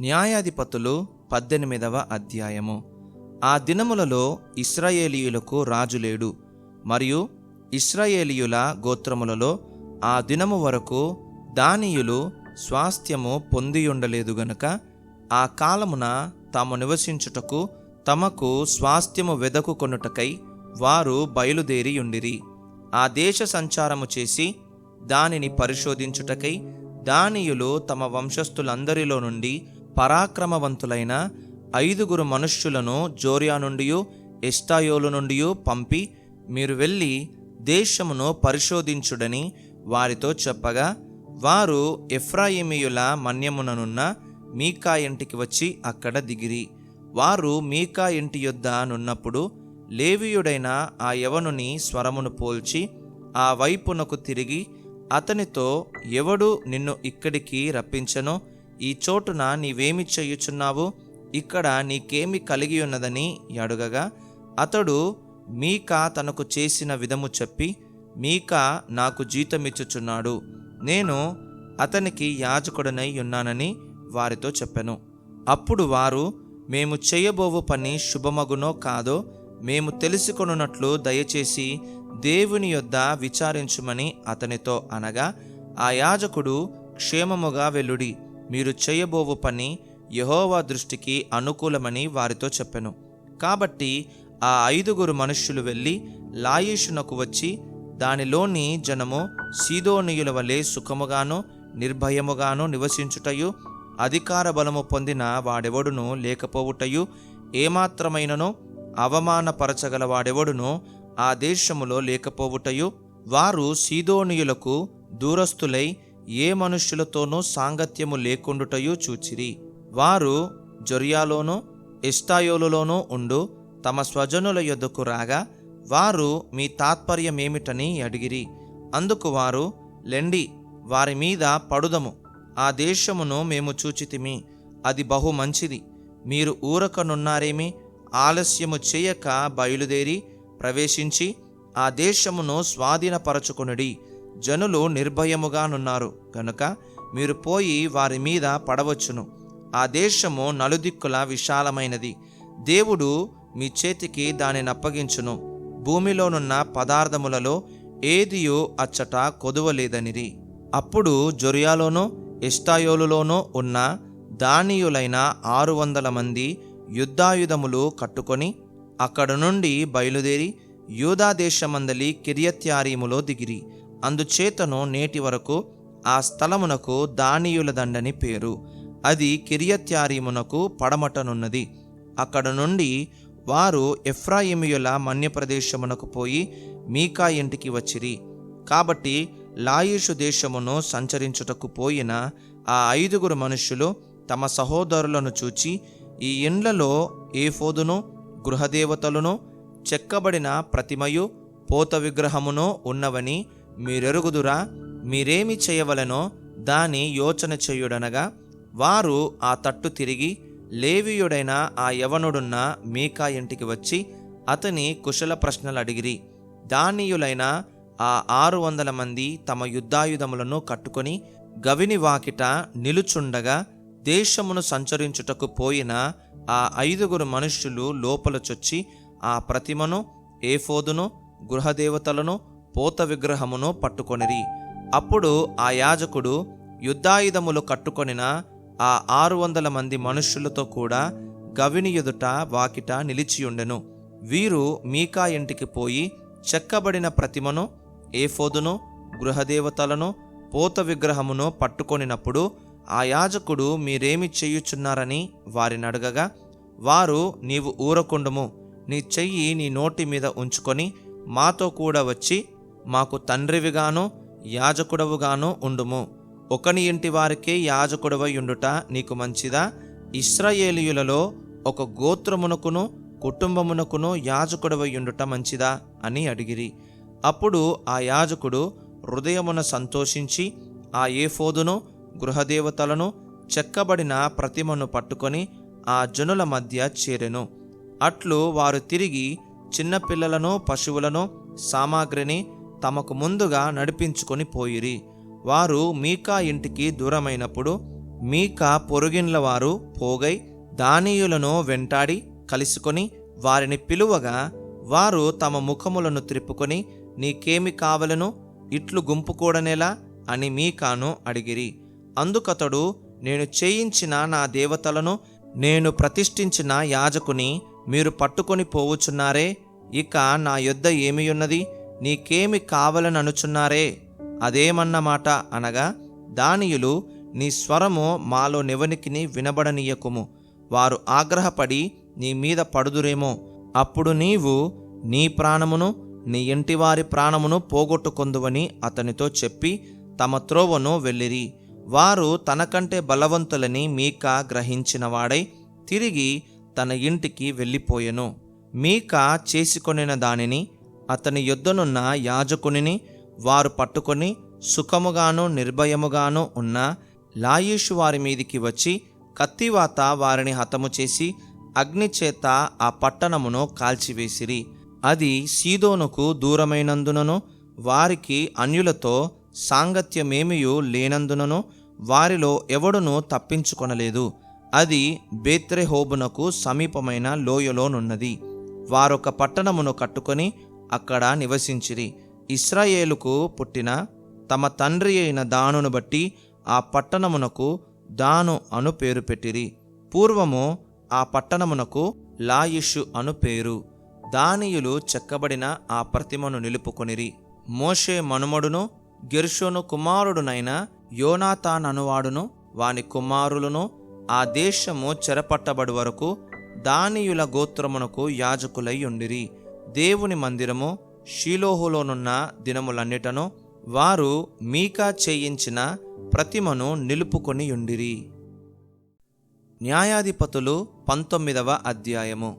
న్యాయాధిపతులు పద్దెనిమిదవ అధ్యాయము. ఆ దినములలో ఇస్రాయేలీయులకు రాజు లేడు మరియు ఇస్రాయేలీయుల గోత్రములలో ఆ దినము వరకు దానియులు స్వాస్థ్యము పొందియుండలేదు గనుక ఆ కాలమున తాము నివసించుటకు తమకు స్వాస్థ్యము వెదకుకొనుటకై వారు బయలుదేరియుండిరి ఆ దేశ సంచారము చేసి దానిని పరిశోధించుటకై దానియులు తమ వంశస్థులందరిలో నుండి పరాక్రమవంతులైన ఐదుగురు మనుష్యులను జోరియా నుండి ఎస్టాయోలు నుండి పంపి మీరు వెళ్ళి దేశమును పరిశోధించుడని వారితో చెప్పగా వారు ఎఫ్రాయిమీయుల మన్యముననున్న మీకా ఇంటికి వచ్చి అక్కడ దిగిరి. వారు మీకా ఇంటి యొద్ద నున్నప్పుడు లేవీయుడైన ఆ యవనుని స్వరమును పోల్చి ఆ వైపునకు తిరిగి అతనితో ఎవడు నిన్ను ఇక్కడికి రప్పించనో ఈ చోటున నీవేమి చేయుచున్నావు? ఇక్కడ నీకేమి కలిగి ఉన్నదని అడుగగా అతడు మీకా తనకు చేసిన విధము చెప్పి మీకా నాకు జీతమిచ్చుచున్నాడు. నేను అతనికి యాజకుడనై ఉన్నానని వారితో చెప్పాను. అప్పుడు వారు మేము చేయబోవు పని శుభమగునో కాదో మేము తెలుసుకొనున్నట్లు దయచేసి దేవుని యొద్ద విచారించుమని అతనితో అనగా ఆ యాజకుడు క్షేమముగా వెల్లుడి మీరు చేయబోవు పని యహోవా దృష్టికి అనుకూలమని వారితో చెప్పెను. కాబట్టి ఆ ఐదుగురు మనుష్యులు వెళ్ళి లాయేషునకు వచ్చి దానిలోని జనము సీదోనీయుల వలె సుఖముగాను నిర్భయముగాను నివసించుటయు అధికార బలము పొందిన వాడెవడును లేకపోవుటయు ఏమాత్రమైనను అవమానపరచగల వాడెవడును ఆ దేశములో లేకపోవుటయు వారు సీదోనియులకు దూరస్తులై ఏ మనుష్యులతోనూ సాంగత్యము లేకుండుటయూ చూచిరి. వారు జొరియాలోనూ ఇష్టాయోలులోనూ ఉండు తమ స్వజనుల యొద్దకు రాగా వారు మీ తాత్పర్యమేమిటని అడిగిరి. అందుకు వారు లెండి వారి మీద పడుదము. ఆ దేశమును మేము చూచితిమి. అది బహు మంచిది. మీరు ఊరకనున్నారేమి? ఆలస్యము చేయక బయలుదేరి ప్రవేశించి ఆ దేశమును స్వాధీనపరచుకొనుడి. జనులు నిర్భయముగానున్నారు. గనుక మీరు పోయి వారి మీద పడవచ్చును. ఆ దేశము నలుదిక్కుల విశాలమైనది. దేవుడు మీ చేతికి దానిని అప్పగించును. భూమిలోనున్న పదార్థములలో ఏదియో అచ్చట కొదువలేదనిరి. అప్పుడు జొరియాలోనో ఎస్టాయోలులోనూ ఉన్న దానియులైన ఆరు వందల మంది యుద్ధాయుధములు కట్టుకొని అక్కడ నుండి బయలుదేరి యూదా దేశమందలి కిరియత్యారీములో దిగిరి. అందుచేతను నేటి వరకు ఆ స్థలమునకు దానియుల దండని పేరు. అది కిరియత్యారీమునకు పడమటనున్నది. అక్కడ నుండి వారు ఎఫ్రాయిమియుల మన్యప్రదేశమునకు పోయి మీకా ఇంటికి వచ్చిరి. కాబట్టి లాయిషు దేశమును సంచరించుటకు పోయిన ఆ ఐదుగురు మనుష్యులు తమ సహోదరులను చూచి ఈ ఇండ్లలో ఏఫోదును గృహదేవతలను చెక్కబడిన ప్రతిమయు పోత విగ్రహమును ఉన్నవని మీరెరుగుదురా? మీరేమి చేయవలనో దాని యోచన చేయుడనగా వారు ఆ తట్టు తిరిగి లేవీయుడైన ఆ యవనుడున్న మీకా ఇంటికి వచ్చి అతని కుశల ప్రశ్నలు అడిగిరి దానియులైన ఆ ఆరు వందల మంది తమ యుద్ధాయుధములను కట్టుకొని గవిని వాకిట నిలుచుండగా దేశమును సంచరించుటకు పోయిన ఆ ఐదుగురు మనుష్యులు లోపల చొచ్చి ఆ ప్రతిమను ఏఫోదును గృహదేవతలను పోత విగ్రహమును పట్టుకొనిరి. అప్పుడు ఆ యాజకుడు యుద్ధాయుధములు కట్టుకొనిన ఆ ఆరు వందల మంది మనుష్యులతో కూడా గవిని ఎదుట వాకిట నిలిచియుండెను. వీరు మీకా ఇంటికి పోయి చెక్కబడిన ప్రతిమను ఏఫోదును గృహదేవతలను పోత విగ్రహమును పట్టుకొనినప్పుడు ఆ యాజకుడు మీరేమి చేయుచున్నారని వారిని అడగగా వారు నీవు ఊరకుండము. నీ చెయ్యి నీ నోటి మీద ఉంచుకొని మాతో కూడా వచ్చి మాకు తండ్రివిగాను యాజకుడవుగాను ఉండుము. ఒకని ఇంటి వారికే యాజకుడవై ఉండుట నీకు మంచిదా? ఇస్రాయేలీయులలో ఒక గోత్రమునకును కుటుంబమునకును యాజకుడవై ఉండుట మంచిదా అని అడిగిరి. అప్పుడు ఆ యాజకుడు హృదయమున సంతోషించి ఆ ఏఫోదును గృహదేవతలను చెక్కబడిన ప్రతిమను పట్టుకొని ఆ జనుల మధ్య చేరెను. అట్లు వారు తిరిగి చిన్నపిల్లలను పశువులను సామాగ్రిని తమకు ముందుగా నడిపించుకొని పోయిరి. వారు మీకా ఇంటికి దూరమైనప్పుడు మీకా పొరుగిన్ల వారు పోగై దానీయులను వెంటాడి కలుసుకొని వారిని పిలువగా వారు తమ ముఖములను త్రిప్పుకొని నీకేమి కావలను? ఇట్లు గుంపుకూడనేలా అని మీకాను అడిగిరి. అందుకతడు నేను చేయించిన నా దేవతలను నేను ప్రతిష్ఠించిన యాజకుని మీరు పట్టుకొని పోవుచున్నారే. ఇక నా యొద్ద ఏమియున్నది? నీకేమి కావలననుచున్నారే అదేమన్నమాట అనగా దానియులు నీ స్వరము మాలో నెవనికిని వినబడనీయకుము. వారు ఆగ్రహపడి నీ మీద పడుదురేమో. అప్పుడు నీవు నీ ప్రాణమును నీ ఇంటివారి ప్రాణమును పోగొట్టుకొందువని అతనితో చెప్పి తమ త్రోవను వెళ్ళిరి. వారు తనకంటే బలవంతులని మీక గ్రహించినవాడై తిరిగి తన ఇంటికి వెళ్ళిపోయెను. మీక చేసుకొనిన దానిని అతని యుద్ధనున్న యాజకునిని వారు పట్టుకొని సుఖముగాను నిర్భయముగాను ఉన్న లాయేషు వారి మీదికి వచ్చి కత్తివాత వారిని హతము చేసి అగ్నిచేత ఆ పట్టణమును కాల్చివేసిరి. అది సీదోనుకు దూరమైనందునను వారికి అన్యులతో సాంగత్యమేమియూ లేనందునను వారిలో ఎవడునూ తప్పించుకొనలేదు. అది బేత్రెహోబునకు సమీపమైన లోయలోనున్నది. వారొక పట్టణమును కట్టుకొని అక్కడ నివసించిరి. ఇస్రాయేలుకు పుట్టిన తమ తండ్రి అయిన దానును బట్టి ఆ పట్టణమునకు దాను అను పేరు పెట్టిరి. పూర్వము ఆ పట్టణమునకు లాయిషు అను పేరు. దానియులు చెక్కబడిన ఆ ప్రతిమను నిలుపుకొనిరి. మోషే మనుమడును గెర్షోను కుమారుడునైన యోనాతాన్ అనువాడును వాని కుమారులను ఆ దేశము చెరపట్టబడి వరకు దానియుల గోత్రమునకు యాజకులై ఉండిరి. దేవుని మందిరము షీలోహులోనున్న దినములన్నిటను వారు మీకా చేయించిన ప్రతిమను నిలుపుకొని ఉండిరి. న్యాయాధిపతులు పంతొమ్మిదవ అధ్యాయము.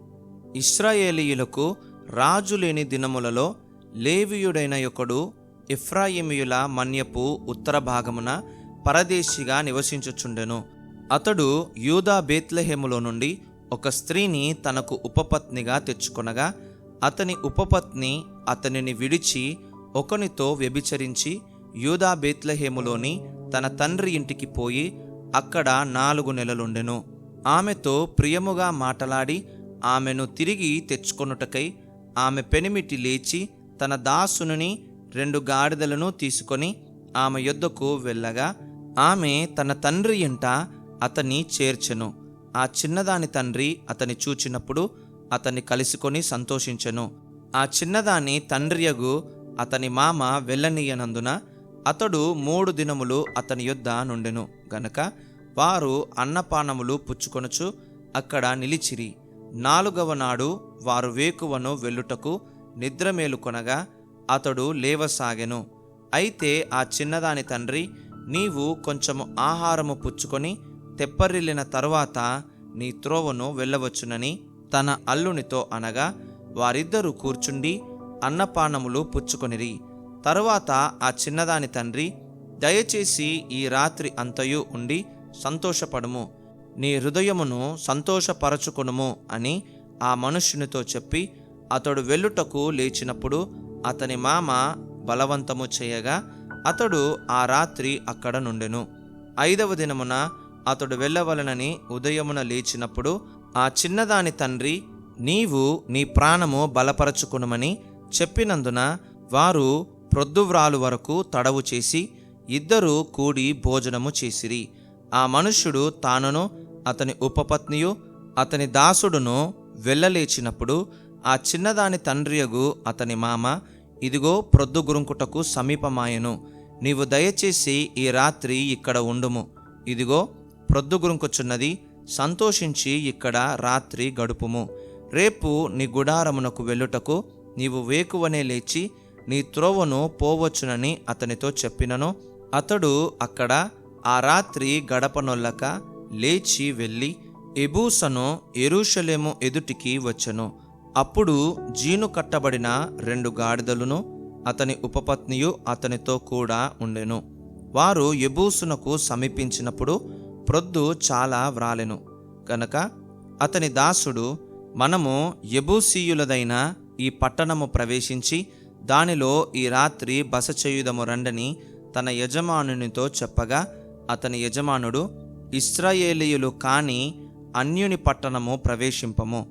ఇస్రాయేలీయులకు రాజు లేని దినములలో లేవియుడైన ఒకడు ఇఫ్రాయిమియుల మన్యపు ఉత్తర భాగమున పరదేశిగా నివసించుచుండెను. అతడు యూదా బేత్లెహేములో నుండి ఒక స్త్రీని తనకు ఉపపత్నిగా తెచ్చుకొనగా అతని ఉపపత్ని అతనిని విడిచి ఒకనితో వ్యభిచరించి యూదా బేత్లహేములోని తన తండ్రి ఇంటికి పోయి అక్కడ నాలుగు నెలలుండెను. ఆమెతో ప్రియముగా మాటలాడి ఆమెను తిరిగి తెచ్చుకొనుటకై ఆమె పెనిమిటి లేచి తన దాసుని రెండు గాడిదలను తీసుకొని ఆమె యొద్దకు వెళ్ళగా ఆమె తన తండ్రి ఇంట అతన్ని చేర్చెను. ఆ చిన్నదాని తండ్రి అతని చూచినప్పుడు అతన్ని కలుసుకొని సంతోషించెను. ఆ చిన్నదాని తండ్రియగు అతని మామ వెళ్ళనీయనందున అతడు మూడు దినములు అతని యొద్ద నుండెను. గనక వారు అన్నపానములు పుచ్చుకొనుచు అక్కడ నిలిచిరి. నాలుగవ నాడు వారు వేకువను వెళ్ళుటకు నిద్రమేలుకొనగా అతడు లేవసాగెను. అయితే ఆ చిన్నదాని తండ్రి నీవు కొంచెము ఆహారము పుచ్చుకొని తెప్పరిల్లిన తరువాత నీ త్రోవను వెళ్ళవచ్చునని తన అల్లునితో అనగా వారిద్దరూ కూర్చుండి అన్నపానములు పుచ్చుకొనిరి. తరువాత ఆ చిన్నదాని తండ్రి దయచేసి ఈ రాత్రి అంతయు ఉండి సంతోషపడుము. నీ హృదయమును సంతోషపరచుకొనుము అని ఆ మనుష్యునితో చెప్పి అతడు వెళ్ళుటకు లేచినప్పుడు అతని మామ బలవంతము చేయగా అతడు ఆ రాత్రి అక్కడ నుండెను. ఐదవ దినమున అతడు వెళ్ళవలనని ఉదయమున లేచినప్పుడు ఆ చిన్నదాని తండ్రి నీవు నీ ప్రాణము బలపరచుకునమని చెప్పినందున వారు ప్రొద్దువ్రాలు వరకు తడవు చేసి ఇద్దరూ కూడి భోజనము చేసిరి. ఆ మనుష్యుడు తానును అతని ఉపపత్నియు అతని దాసుడును వెళ్ళలేచినప్పుడు ఆ చిన్నదాని తండ్రియగు అతని మామ ఇదిగో ప్రొద్దుగురుంకుటకు సమీపమాయెను. నీవు దయచేసి ఈ రాత్రి ఇక్కడ ఉండుము. ఇదిగో ప్రొద్దుగురుంకుచున్నది సంతోషించి ఇక్కడ రాత్రి గడుపుము. రేపు నీ గుడారమునకు వెళ్ళుటకు నీవు వేకువనే లేచి నీ త్రోవను పోవచ్చునని అతనితో చెప్పినను. అతడు అక్కడ ఆ రాత్రి గడపనొల్లక లేచి వెళ్ళి ఎబూసను ఎరూషలేము ఎదుటికి వచ్చెను. అప్పుడు జీను కట్టబడిన రెండు గాడిదలును అతని ఉపపత్నియు అతనితో కూడా ఉండెను. వారు ఎబూసునకు సమీపించినప్పుడు ప్రొద్దు చాలా వ్రాలెను. కనుక అతని దాసుడు మనము ఎబూసీయులదైన ఈ పట్టణము ప్రవేశించి దానిలో ఈ రాత్రి బస చేయుదము రండని తన యజమానునితో చెప్పగా అతని యజమానుడు ఇస్రాయేలీయులు కాని అన్యుని పట్టణము ప్రవేశింపము.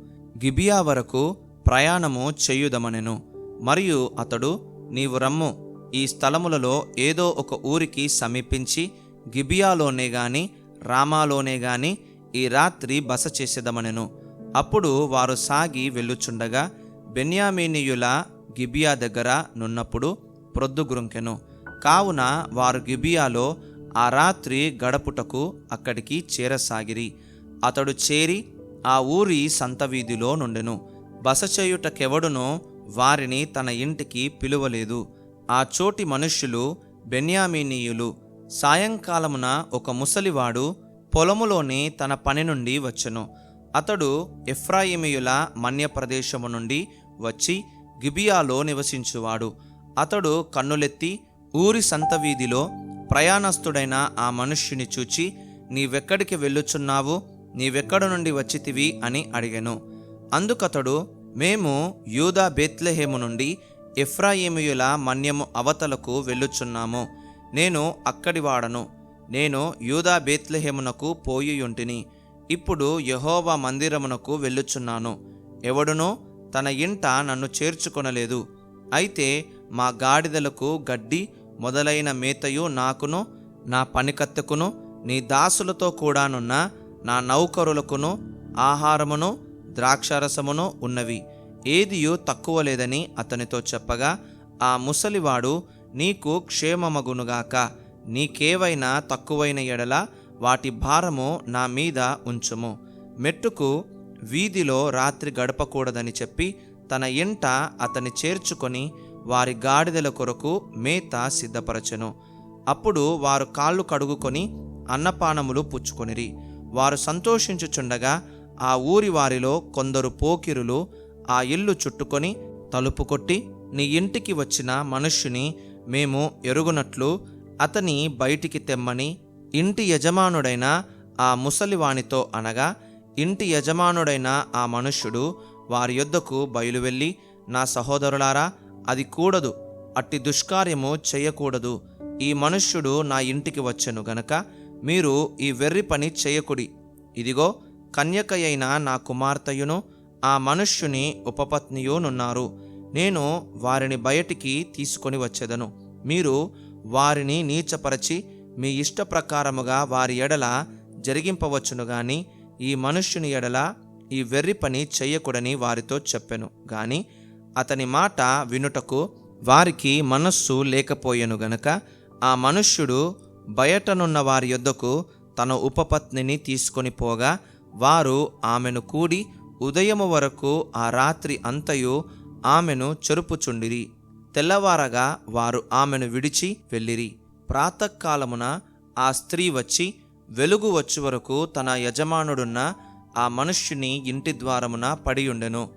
గిబియా వరకు ప్రయాణము చేయుదమనెను. మరియు అతడు నీవు రమ్ము ఈ స్థలములలో ఏదో ఒక ఊరికి సమీపించి గిబియాలోనే గాని రామాలోనే గాని ఈ రాత్రి బస చేసేదమనెను. అప్పుడు వారు సాగి వెళ్ళుచుండగా బెన్యామీనీయుల గిబియా దగ్గర నున్నప్పుడు ప్రొద్దుగురుంకెను కావున వారు గిబియాలో ఆ రాత్రి గడపుటకు అక్కడికి చేరసాగిరి. అతడు చేరి ఆ ఊరి సంత వీధిలో నుండెను. బస చేయుటకెవడునో వారిని తన ఇంటికి పిలువలేదు. ఆ చోటి మనుష్యులు బెన్యామీనీయులు సాయంకాలమున ఒక ముసలివాడు పొలములోని తన పని నుండి వచ్చెను. అతడు ఎఫ్రాయిమియుల మన్య ప్రదేశము నుండి వచ్చి గిబియాలో నివసించువాడు. అతడు కన్నులెత్తి ఊరి సంత వీధిలో ప్రయాణస్థుడైన ఆ మనుష్యుని చూచి నీవెక్కడికి వెళ్ళుచున్నావు? నీవెక్కడ నుండి వచ్చితివి? అని అడిగెను. అందుకతడు మేము యూదా బేత్లెహేము నుండి ఎఫ్రాయిమియుల మన్యము అవతలకు వెళ్ళుచున్నాము. నేను అక్కడివాడను నేను యూదా బేత్లెహేమునకు పోయియుంటిని. ఇప్పుడు యహోవా మందిరమునకు వెళ్ళుచున్నాను. ఎవడునో తన ఇంట నన్ను చేర్చుకొనలేదు. అయితే మా గాడిదలకు గడ్డి మొదలైన మేతయు నాకును నా పనికత్తెకును నీ దాసులతో కూడానున్న నా నౌకరులకును ఆహారమును ద్రాక్షారసమును ఉన్నవి. ఏదియూ తక్కువ లేదని అతనితో చెప్పగా ఆ ముసలివాడు నీకు క్షేమమగునుగాక. నీకేవైనా తక్కువైన ఎడల వాటి భారము నా మీద ఉంచుము. మెట్టుకు వీధిలో రాత్రి గడపకూడదని చెప్పి తన ఇంట అతని చేర్చుకొని వారి గాడిదల కొరకు మేత సిద్ధపరచెను. అప్పుడు వారు కాళ్ళు కడుగుకొని అన్నపానములు పుచ్చుకొనిరి. వారు సంతోషించుచుండగా ఆ ఊరి వారిలో కొందరు పోకిరులు ఆ ఇల్లు చుట్టుకొని తలుపు కొట్టి నీ ఇంటికి వచ్చిన మనుష్యుని మేము ఎరుగునట్లు అతని బయటికి తెమ్మని ఇంటి యజమానుడైన ఆ ముసలివానితో అనగా ఇంటి యజమానుడైన ఆ మనుష్యుడు వారి యొద్దకు బయలువెళ్ళి నా సహోదరులారా అది కూడదు అట్టి దుష్కార్యము చేయకూడదు ఈ మనుష్యుడు నా ఇంటికి వచ్చెను గనక మీరు ఈ వెర్రి పని చేయకుడి. ఇదిగో కన్యకయైన నా కుమార్తెయును ఆ మనుష్యుని ఉపపత్నియునున్నారు. నేను వారిని బయటికి తీసుకొని వచ్చేదను. మీరు వారిని నీచపరచి మీ ఇష్ట ప్రకారముగా వారి ఎడల జరిగింపవచ్చును గాని ఈ మనుష్యుని ఎడల ఈ వెర్రి పని చెయ్యకూడని వారితో చెప్పెను. గాని అతని మాట వినుటకు వారికి మనస్సు లేకపోయెను గనక ఆ మనుష్యుడు బయటనున్న వారి యొద్దకు తన ఉపపత్నిని తీసుకొని పోగా వారు ఆమెను కూడి ఉదయము వరకు ఆ రాత్రి అంతయు ఆమెను చెరుపుచుండిరి తెల్లవారగా వారు ఆమెను విడిచి వెళ్ళిరి. ప్రాతకాలమున ఆ స్త్రీ వచ్చి వెలుగు వచ్చి వరకు తన యజమానుడున్న ఆ మనుష్యుని ఇంటి ద్వారమున పడియుండెను.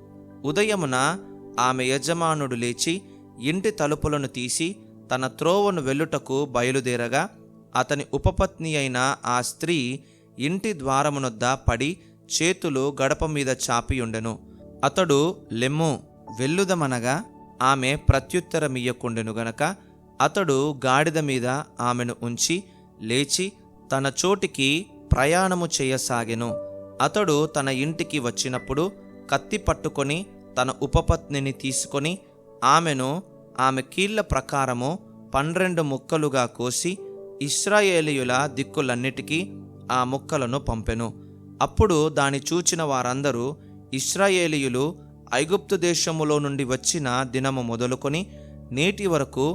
ఉదయమున ఆమె యజమానుడు లేచి ఇంటి తలుపులను తీసి తన త్రోవను వెళ్ళుటకు బయలుదేరగా అతని ఉపపత్ని అయిన ఆ స్త్రీ ఇంటి ద్వారమునొద్ద పడి చేతులు గడప మీద చాపియుండెను. అతడు లెమ్ము. వెళ్ళుదమనగా ఆమె ప్రత్యుత్తరమియ్యకుండెను గనక అతడు గాడిద మీద ఆమెను ఉంచి లేచి తన చోటికి ప్రయాణము చేయసాగెను. అతడు తన ఇంటికి వచ్చినప్పుడు కత్తి పట్టుకొని తన ఉపపత్నిని తీసుకొని ఆమెను ఆమె కీళ్ళ ప్రకారము పన్నెండు ముక్కలుగా కోసి ఇస్రాయేలీయుల దిక్కులన్నిటికీ ఆ ముక్కలను పంపెను. అప్పుడు దాని చూచిన వారందరూ ఇస్రాయేలీయులు ఐగుప్తు దేశములో నుండి వచ్చిన దినము మొదలుకొని నేటి వరకు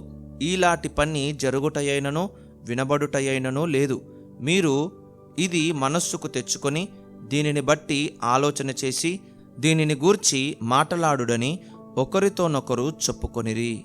ఈలాటి పని జరుగుటయైనను వినబడుటయైనను లేదు. మీరు ఇది మనస్సుకు తెచ్చుకొని దీనిని బట్టి ఆలోచన చేసి దీనిని గూర్చి మాటలాడుడని ఒకరితోనొకరు చెప్పుకొనిరి.